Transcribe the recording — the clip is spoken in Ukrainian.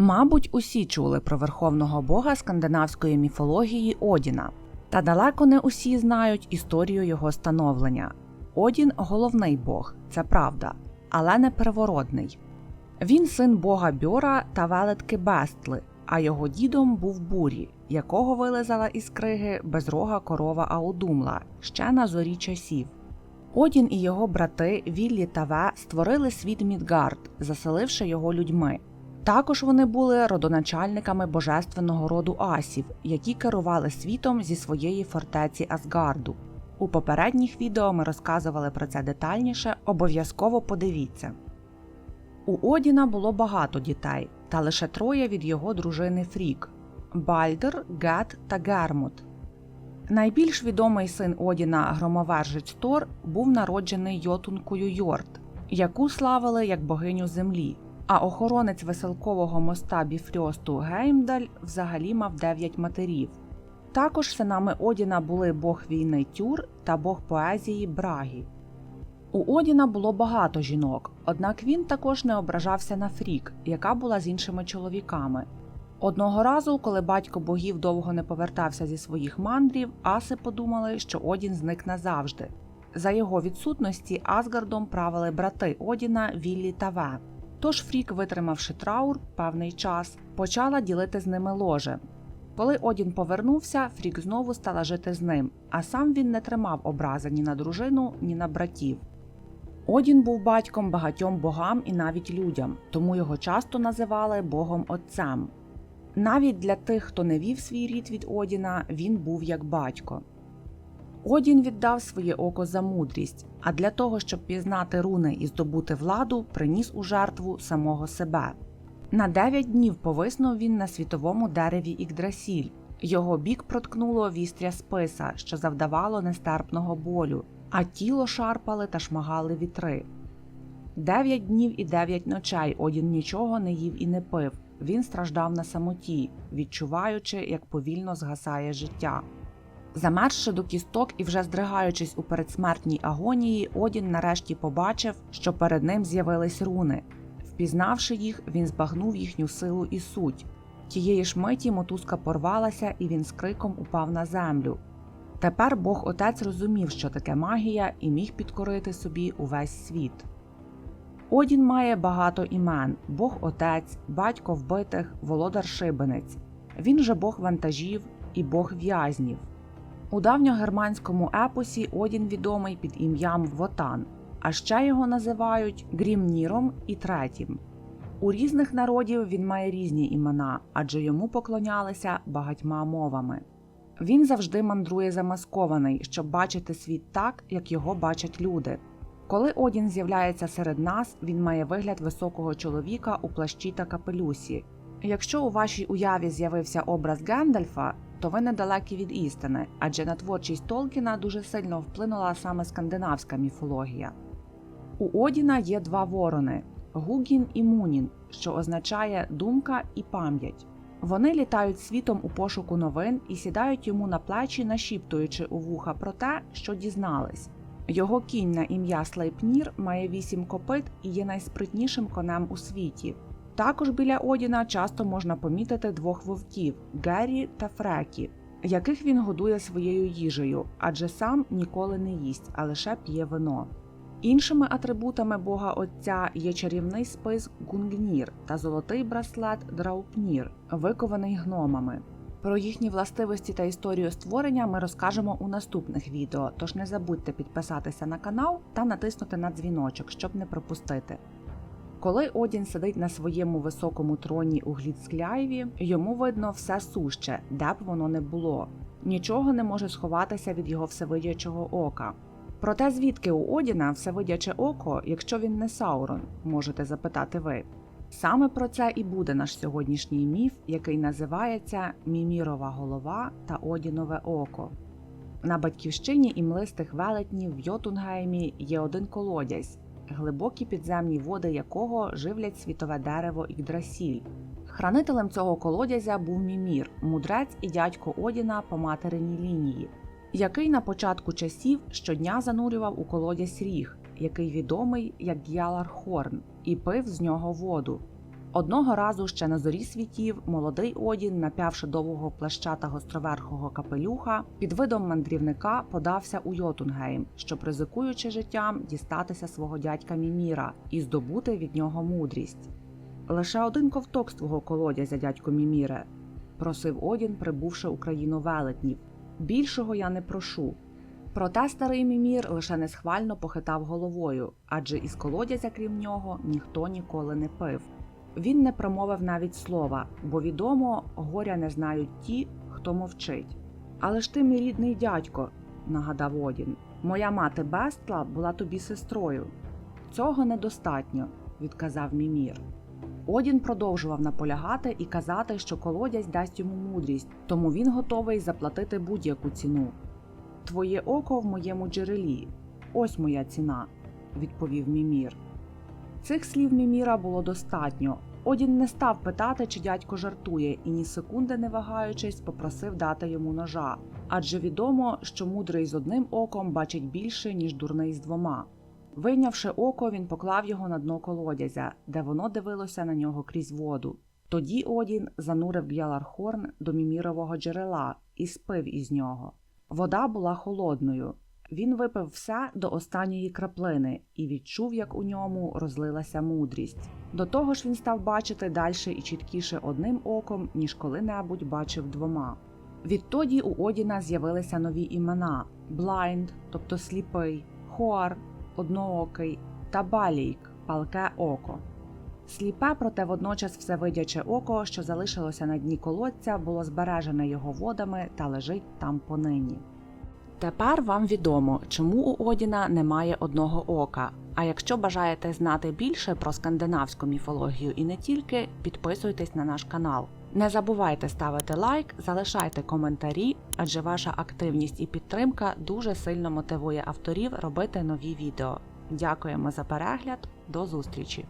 Мабуть, усі чули про верховного бога скандинавської міфології Одіна, та далеко не усі знають історію його становлення. Одін головний бог, це правда, але не первородний. Він син бога Бьора та велетки Бестли, а його дідом був Бурі, якого вилизала із криги безрога корова Аудумла ще на зорі часів. Одін і його брати Віллі та Ве створили світ Мідгард, заселивши його людьми. Також вони були родоначальниками божественного роду асів, які керували світом зі своєї фортеці Асгарду. У попередніх відео ми розказували про це детальніше, обов'язково подивіться. У Одіна було багато дітей, та лише троє від його дружини Фрік Бальдер, Гет та Гермут. Найбільш відомий син Одіна, громовержець Тор, був народжений Йотункою Йорт, яку славили як богиню землі. А охоронець веселкового моста Біфрьосту Геймдаль взагалі мав дев'ять матерів. Також синами Одіна були бог війни Тюр та бог поезії Брагі. У Одіна було багато жінок, однак він також не ображався на Фрік, яка була з іншими чоловіками. Одного разу, коли батько богів довго не повертався зі своїх мандрів, аси подумали, що Одін зник назавжди. За його відсутності Асгардом правили брати Одіна Віллі та Ве. Тож Фрік, витримавши траур певний час, почала ділити з ними ложе. Коли Одін повернувся, Фрік знову стала жити з ним, а сам він не тримав образи ні на дружину, ні на братів. Одін був батьком багатьом богам і навіть людям, тому його часто називали Богом Отцем. Навіть для тих, хто не вів свій рід від Одіна, він був як батько. Одін віддав своє око за мудрість, а для того, щоб пізнати руни і здобути владу, приніс у жертву самого себе. На дев'ять днів повиснув він на світовому дереві Ікдрасіль. Його бік проткнуло вістря списа, що завдавало нестерпного болю, а тіло шарпали та шмагали вітри. Дев'ять днів і дев'ять ночей Одін нічого не їв і не пив. Він страждав на самоті, відчуваючи, як повільно згасає життя. Замерзши до кісток і вже здригаючись у передсмертній агонії, Одін нарешті побачив, що перед ним з'явились руни. Впізнавши їх, він збагнув їхню силу і суть. Тієї ж миті мотузка порвалася, і він з криком упав на землю. Тепер Бог Отець розумів, що таке магія, і міг підкорити собі увесь світ. Одін має багато імен: Бог Отець, батько вбитих, володар Шибенець. Він же Бог вантажів і Бог в'язнів. У давньогерманському епосі Одін відомий під ім'ям Вотан, а ще його називають Грімніром і Третім. У різних народів він має різні імена, адже йому поклонялися багатьма мовами. Він завжди мандрує замаскований, щоб бачити світ так, як його бачать люди. Коли Одін з'являється серед нас, він має вигляд високого чоловіка у плащі та капелюсі. Якщо у вашій уяві з'явився образ Гендальфа, то ви недалекі від істини, адже на творчість Толкіна дуже сильно вплинула саме скандинавська міфологія. У Одіна є два ворони Гугін і Мунін, що означає думка і пам'ять. Вони літають світом у пошуку новин і сідають йому на плечі, нашіптуючи у вуха про те, що дізнались. Його кінь на ім'я Слейпнір має вісім копит і є найспритнішим конем у світі. Також біля Одіна часто можна помітити двох вовків Геррі та Фрекі, яких він годує своєю їжею, адже сам ніколи не їсть, а лише п'є вино. Іншими атрибутами Бога Отця є чарівний спис Гунгнір та золотий браслет Драупнір, викований гномами. Про їхні властивості та історію створення ми розкажемо у наступних відео, тож не забудьте підписатися на канал та натиснути на дзвіночок, щоб не пропустити. Коли Одін сидить на своєму високому троні у Гліцкляєві, йому видно все суще, де б воно не було. Нічого не може сховатися від його всевидячого ока. Проте звідки у Одіна всевидяче око, якщо він не Саурон, можете запитати ви. Саме про це і буде наш сьогоднішній міф, який називається Мімірова голова та Одінове око. На батьківщині імлистих велетнів в Йотунгеймі є один колодязь, глибокі підземні води якого живлять світове дерево Ігдрасіль. Хранителем цього колодязя був Мімір, мудрець і дядько Одіна по материній лінії, який на початку часів щодня занурював у колодязь ріг, який відомий як Г'ялар Хорн, і пив з нього воду. Одного разу ще на зорі світів молодий Одін, напявши довгого плаща та гостроверхого капелюха, під видом мандрівника подався у Йотунгейм, щоб ризикуючи життям дістатися свого дядька Міміра і здобути від нього мудрість. Лише один ковток з твого колодязя, дядько Міміре, просив Одін, прибувши у країну велетнів. Більшого я не прошу. Проте старий Мімір лише несхвально похитав головою, адже із колодязя, крім нього, ніхто ніколи не пив. Він не промовив навіть слова, бо відомо, горя не знають ті, хто мовчить. Але ж ти, мій рідний дядько, нагадав Одін, моя мати Бестла була тобі сестрою. Цього недостатньо, відказав Мімір. Одін продовжував наполягати і казати, що колодязь дасть йому мудрість, тому він готовий заплатити будь-яку ціну. Твоє око в моєму джерелі. Ось моя ціна, відповів Мімір. Цих слів Міміра було достатньо. Одін не став питати, чи дядько жартує, і ні секунди не вагаючись, попросив дати йому ножа, адже відомо, що мудрий з одним оком бачить більше, ніж дурний з двома. Вийнявши око, він поклав його на дно колодязя, де воно дивилося на нього крізь воду. Тоді Одін занурив Б'ялархорн до мімірового джерела і спив із нього. Вода була холодною. Він випив все до останньої краплини і відчув, як у ньому розлилася мудрість. До того ж він став бачити дальше і чіткіше одним оком, ніж коли-небудь бачив двома. Відтоді у Одіна з'явилися нові імена: Блайнд, тобто сліпий, Хоар, одноокий та Балійк, палке око. Сліпе, проте водночас всевидяче око, що залишилося на дні колодця, було збережене його водами та лежить там понині. Тепер вам відомо, чому у Одіна немає одного ока. А якщо бажаєте знати більше про скандинавську міфологію і не тільки, підписуйтесь на наш канал. Не забувайте ставити лайк, залишайте коментарі, адже ваша активність і підтримка дуже сильно мотивує авторів робити нові відео. Дякуємо за перегляд, до зустрічі!